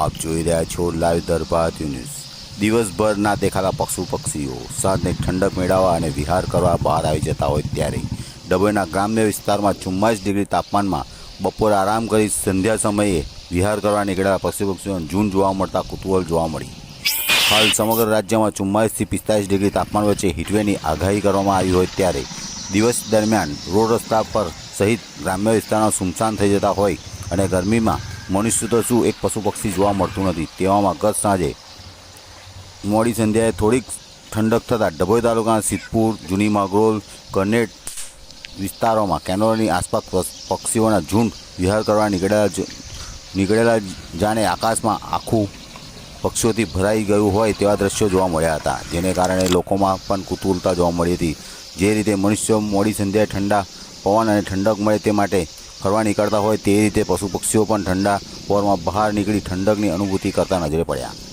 આપ જોઈ રહ્યા છો લાઈવ દરબાર ન્યૂઝ દિવસભર ના દેખાતા પશુ પક્ષીઓ સાંજને ઠંડક મેળવવા અને વિહાર કરવા બહાર આવી જતા હોય ત્યારે ડભોઈના ગ્રામ્ય વિસ્તારમાં ચુમ્માલીસ ડિગ્રી તાપમાનમાં બપોરે આરામ કરી સંધ્યા સમયે વિહાર કરવા નીકળેલા પશુ પક્ષીઓને જૂન જોવા મળતા કુતૂહલ જોવા મળી. હાલ સમગ્ર રાજ્યમાં ચુમ્માલીસથી પિસ્તાલીસ ડિગ્રી તાપમાન વચ્ચે હીટવેની આગાહી કરવામાં આવી હોય ત્યારે દિવસ દરમિયાન રોડ રસ્તા પર સહિત ગ્રામ્ય વિસ્તારમાં સુમસાન થઈ જતા હોય અને ગરમીમાં મનુષ્ય તો શું એક પશુ પક્ષી જોવા મળતું નથી, તેવામાં ગત સાંજે મોડી સંધ્યાએ થોડીક ઠંડક થતાં ડભોઈ તાલુકાના સિદ્ધપુર, જૂની માગરોલ કરનેટ વિસ્તારોમાં કેનોલની આસપાસ પક્ષ- પક્ષીઓના ઝુંડ વિહાર કરવા નીકળેલા નીકળેલા જાણે આકાશમાં આખું પક્ષીઓથી ભરાઈ ગયું હોય તેવા દ્રશ્યો જોવા મળ્યા હતા, જેને કારણે લોકોમાં પણ કુતુલતા જોવા મળી હતી. જે રીતે મનુષ્યો મોડી સંધ્યાએ ઠંડા પવન અને ઠંડક મળે તે માટે ફરવા નીકળતા હોય તે રીતે પશુ પક્ષીઓ પણ ઠંડા પોરમાં બહાર નીકળી ઠંડકની અનુભૂતિ કરતા નજરે પડ્યા.